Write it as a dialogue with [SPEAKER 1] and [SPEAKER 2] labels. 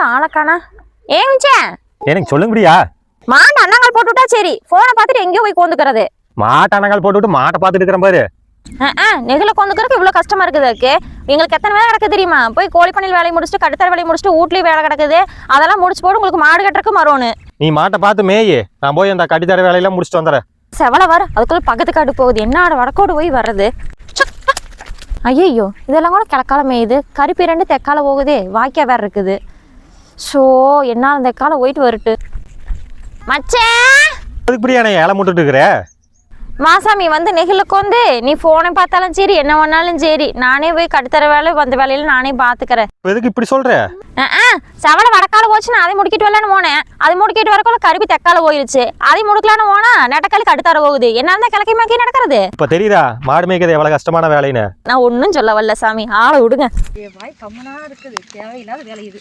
[SPEAKER 1] எங்க ஆளக்கானா ஏ மிச்சேன்
[SPEAKER 2] எனக்கு சொல்லுங்கடியா.
[SPEAKER 1] மாட்டு அண்ணாங்கள் போட்டு விட்டா சரி போனை பார்த்துட்டு எங்கேயோ போய் கோந்துக்கிறது.
[SPEAKER 2] மாட்டானங்கள் போட்டு விட்டு மாட்டை பார்த்துட்டு இருக்கிறேன் பாரு.
[SPEAKER 1] நெகில கொந்துக்கிறதுக்கு இவ்வளோ கஷ்டமா இருக்குது எங்களுக்கு எத்தனை வேலை கிடக்கு தெரியுமா? போய் கோழி பண்ணையில் வேலையை முடிச்சுட்டு கட்டுத்தர வேலையை முடிச்சுட்டு வீட்லயும் வேலை கிடக்குது. அதெல்லாம் முடிச்சு போட்டு உங்களுக்கு மாடு கட்டுறதுக்கு மரோனு.
[SPEAKER 2] நீ மாட்டை பார்த்து மேயி. நான் போய் அந்த கட்டித்தர வேலையெல்லாம் முடிச்சுட்டு வந்துடுறேன்.
[SPEAKER 1] செவல வர அதுக்குள்ள பக்கத்து காடு போகுது. என்ன ஆடு வடக்கோடு போய் வர்றது? ஐயோ இதெல்லாம் கூட கிழக்கால மேயுது. கருப்பி ரெண்டு தெக்கால போகுதே. வாய்க்கா வேற இருக்குது. ஷோ என்ன அந்த தெக்கால போயிட்டு வரட்டு. மச்சே!
[SPEAKER 2] அதுக்கு நான் ஏழை முட்டுட்டு இருக்கிற?
[SPEAKER 1] மாசாமி வந்து நெகிலுக்கு வந்து நீ போனை பார்த்தாலும் சரி என்ன பண்ணாலும் சரி நானே போய் கட்டுத்தர வேலை வந்த வேலையில நானே பார்த்துக்கிறேன்
[SPEAKER 2] எதுக்கு இப்படி சொல்ற?
[SPEAKER 1] செவல வடக்கால போச்சு நான் அதை முடிக்கிட்டு வரலான்னு போனேன். அது முடிக்கிட்டு வரக்குள்ள கருப்பி தெக்கால போயிருச்சு. அதை முடிக்கலான்னு போனா நெட்டக்காலி கட்டுத்தர போகுது. என்ன இருந்தா கிழக்கி மாக்கி நடக்கிறது?
[SPEAKER 2] இப்ப தெரியுதா மாடு மேய்க்கிறது எவ்வளவு கஷ்டமான வேலைன்னு?
[SPEAKER 1] நான் ஒன்றும் சொல்ல வரல சாமி. ஆளை விடுங்க.
[SPEAKER 3] என் வாய் கம்மனா இருக்குது. தேவையில்லாத வேலை இது.